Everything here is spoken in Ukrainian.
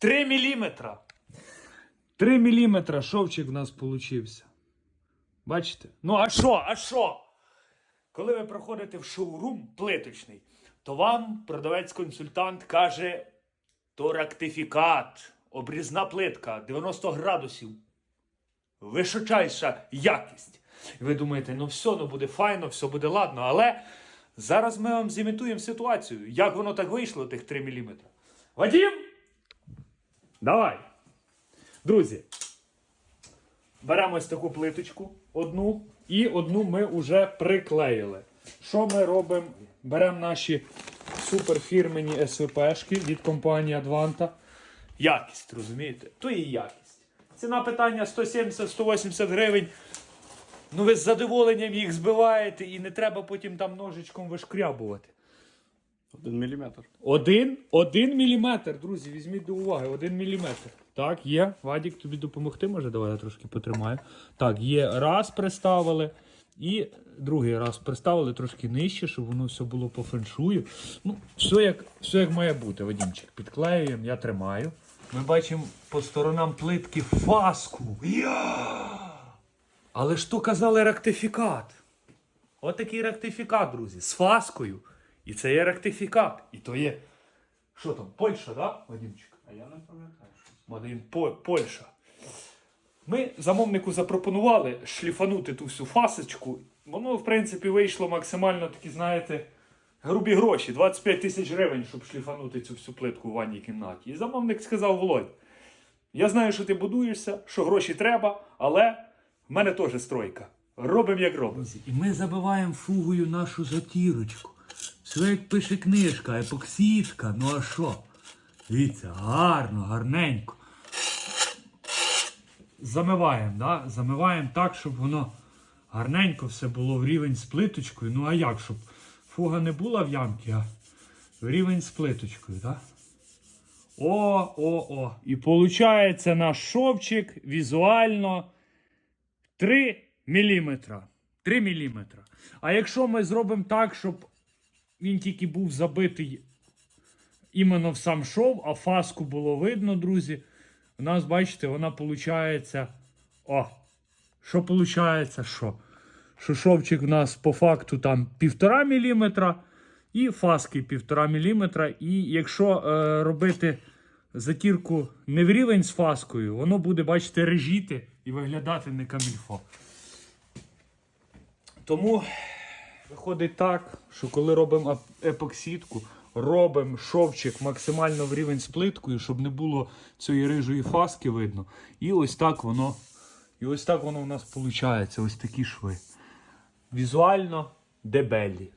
3 міліметра. 3 міліметра шовчик в нас получився. Бачите? Ну, а що? А що? Коли ви проходите в шоурум плиточний, то вам продавець-консультант каже, то ректифікат, обрізна плитка 90 градусів. Височайша якість. І ви думаєте, ну все, ну буде файно, все буде ладно. Але зараз ми вам зімітуємо ситуацію. Як воно так вийшло, тих 3 мм. Вадім! Давай. Друзі, беремо ось таку плиточку, одну, і одну ми вже приклеїли. Що ми робимо? Беремо наші суперфірмені СВПшки від компанії Advanta. Якість, розумієте? То і якість. Ціна питання 170-180 гривень. Ну ви з задоволенням їх збиваєте і не треба потім там ножичком вишкрябувати. Один міліметр. Один, один міліметр, друзі, візьміть до уваги, один міліметр. Так, є. Вадік, тобі допомогти може? Давай я трошки потримаю. Так, є. Раз приставили. І другий раз приставили трошки нижче, щоб воно все було по феншую. Ну, все як, все як має бути, Вадімчик. Підклеюємо, я тримаю. Ми бачимо по сторонам плитки фаску. Я! Але ж то казали ректифікат. Отакий ректифікат, друзі, з фаскою. І це є ректифікат. І то є. Що там, Польща, да, Вадимчик? А я не пам'ятаю. це. По- Польща. Ми замовнику запропонували шліфанути ту всю фасочку. Воно, в принципі, вийшло максимально такі, знаєте, грубі гроші. 25 тисяч гривень, щоб шліфанути цю всю плитку в ванній кімнаті. І замовник сказав: Володь, я знаю, що ти будуєшся, що гроші треба, але в мене теж стройка. Робимо, як робимо. І ми забиваємо фугою нашу затірочку. Як пише книжка, епоксидка, ну а що? Дивіться, гарно, гарненько. Замиваємо, да? замиваємо так, щоб воно гарненько все було в рівень з плиточкою. Ну а як, щоб фуга не була в ямці, а в рівень з плиточкою, так? О, о, о. І виходить наш шовчик візуально 3 мм. 3 мм. А якщо ми зробимо так, щоб він тільки був забитий іменно в сам шов, а фаску було видно, друзі. У нас, бачите, вона виходить. О! Що виходить? Що? Що шовчик у нас по факту там 1,5 мм і фаски 1,5 мм. І якщо е, робити затірку не в рівень з фаскою, воно буде, бачите, режіти і виглядати не камільфо. Тому Виходить так, що коли робимо епоксидку, робимо шовчик максимально в рівень з плиткою, щоб не було цієї рижої фаски видно. І ось так воно, і ось так воно у нас виходить. Ось такі шви. Візуально дебелі.